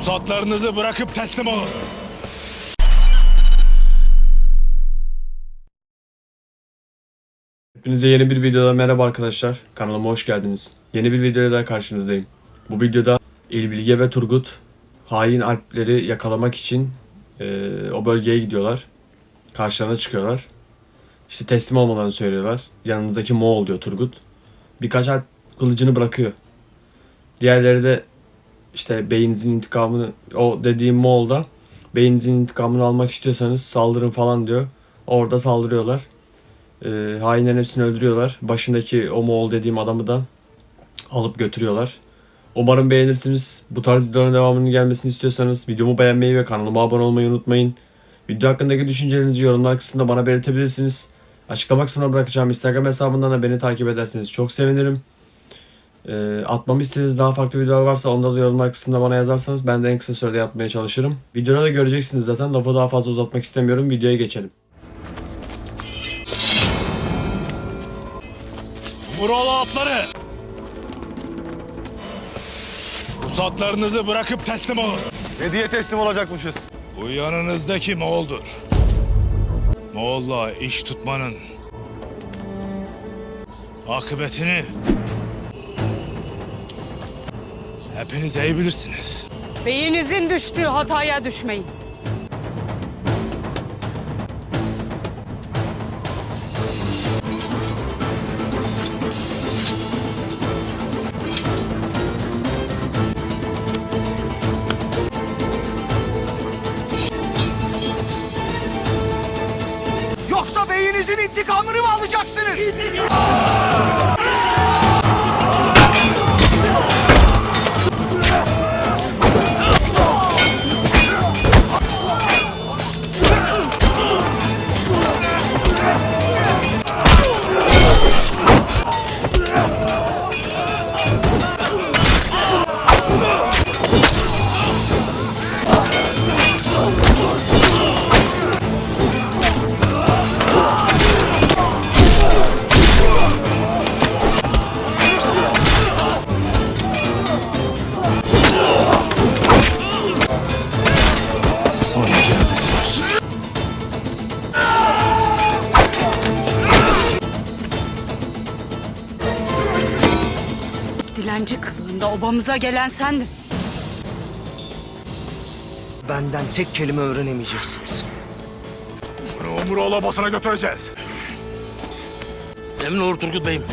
Pusatlarınızı bırakıp teslim olun. Hepinize yeni bir videoda merhaba arkadaşlar. Kanalıma hoş geldiniz. Yeni bir videoyla daha karşınızdayım. Bu videoda İlbilge ve Turgut hain Alpleri yakalamak için eee, o bölgeye gidiyorlar. Karşılarına çıkıyorlar. İşte teslim olmalarını söylüyorlar. Yanınızdaki Moğol diyor Turgut. Birkaç Alp kılıcını bırakıyor. Diğerleri de işte beyinizin intikamını o dediğim Moğol da beyinizin intikamını almak istiyorsanız saldırın falan diyor. Orada saldırıyorlar. E, hainlerin hepsini öldürüyorlar. Başındaki o Moğol dediğim adamı da alıp götürüyorlar. Umarım beğenirsiniz. Bu tarz videoların devamının gelmesini istiyorsanız videomu beğenmeyi ve kanalıma abone olmayı unutmayın. Video hakkındaki düşüncelerinizi yorumlar kısmında bana belirtebilirsiniz. Açıklama kısmına bırakacağım Instagram hesabından da beni takip ederseniz çok sevinirim. E, atmamı istediğiniz daha farklı videolar varsa onda da yorumlar kısmında bana yazarsanız ben de en kısa sürede yapmaya çalışırım. Videoda da göreceksiniz zaten. Lafı daha fazla uzatmak istemiyorum. Videoya geçelim. Muroğlu atları. Pusatlarınızı bırakıp teslim olun. Ne diye teslim olacakmışız? Bu yanınızdaki Moğol'dur. Moğol'la iş tutmanın akıbetini hepiniz iyi bilirsiniz. Beyinizin düştüğü hataya düşmeyin. Yoksa beyinizin intikamını mı alacaksınız? Son Dilenci kılığında obamıza gelen sendin. Benden tek kelime öğrenemeyeceksiniz. Bunu o Muroğlu basına götüreceğiz. Emin olur Turgut Bey'im.